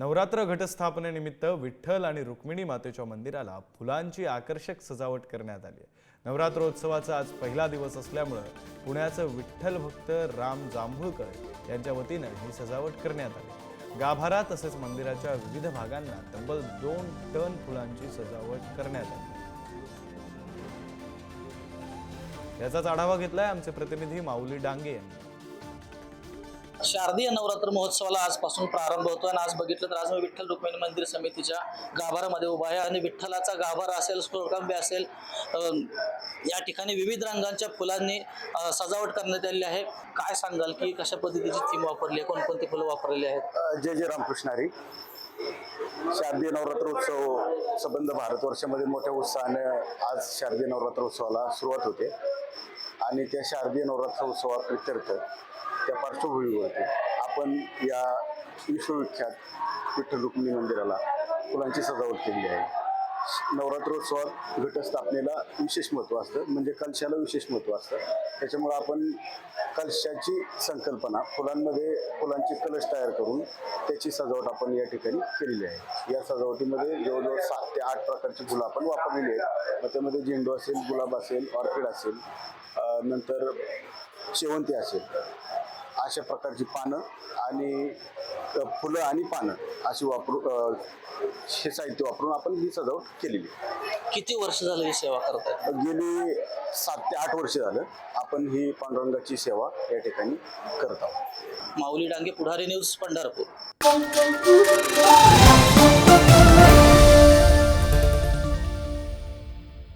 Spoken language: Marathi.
नवरात्र घटस्थापनेनिमित्त विठ्ठल आणि रुक्मिणी मातेच्या मंदिराला फुलांची आकर्षक सजावट करण्यात आली आहे. नवरात्रोत्सवाचा आज पहिला दिवस असल्यामुळं पुण्याचं विठ्ठल भक्त राम जांभूळकर यांच्या वतीनं ही सजावट करण्यात आली. गाभारा तसेच मंदिराच्या विविध भागांना तब्बल दोन टन फुलांची सजावट करण्यात आली. याचाच आढावा घेतलाय आमचे प्रतिनिधी माऊली डांगे यांनी. शारदीय नवरात्र महोत्सवाला आजपासून प्रारंभ होतो आणि आज बघितलं तर आज मी विठ्ठल रुक्मिणी मंदिर समितीच्या गाभारामध्ये उभा आहे आणि विठ्ठलाचा गाभारा असेल सोळकांबे असेल या ठिकाणी विविध रंगांच्या फुलांनी सजावट करण्यात आलेली आहे. काय सांगाल की कशा पद्धतीची थीम वापरली आहे? कोणकोणती फुलं वापरलेली आहेत? जय जय रामकृष्णारी शारदीय नवरात्रोत्सव संबंध भारतवर्षामध्ये मोठ्या उत्साहाने आज शारदीय नवरात्रोत्सवाला सुरुवात होते. आणि त्या शारदीय नवरात्र नवरात्रोत्सवाप्रित्यर्थ त्या पार्श्वभूमीवरती आपण या विश्वविख्यात विठ्ठल रुक्मिणी मंदिराला फुलांची सजावट केली आहे. नवरात्रोत्सवात घटस्थापनेला विशेष महत्त्व असतं. म्हणजे कलशाला विशेष महत्त्व असतं. त्याच्यामुळं आपण कलशाची संकल्पना फुलांमध्ये फुलांचे कलश तयार करून त्याची सजावट आपण या ठिकाणी केलेली आहे. या सजावटीमध्ये जवळजवळ सात ते आठ प्रकारची फुलं आपण वापरलेली आहेत. मग त्यामध्ये झेंडू असेल गुलाब असेल ऑर्किड असेल नंतर शेवंती असेल. अशा प्रकारची पानं आणि फुलं आणि पानं अशी वापरू हे साहित्य वापरून आपण ही सजावट केलेली. किती वर्ष झालं ही सेवा करताय? गेली सात ते आठ वर्ष झालं आपण ही पांडुरंगाची सेवा या ठिकाणी करत आहोत. माऊली डांगे पुढारी न्यूज पंढरपूर.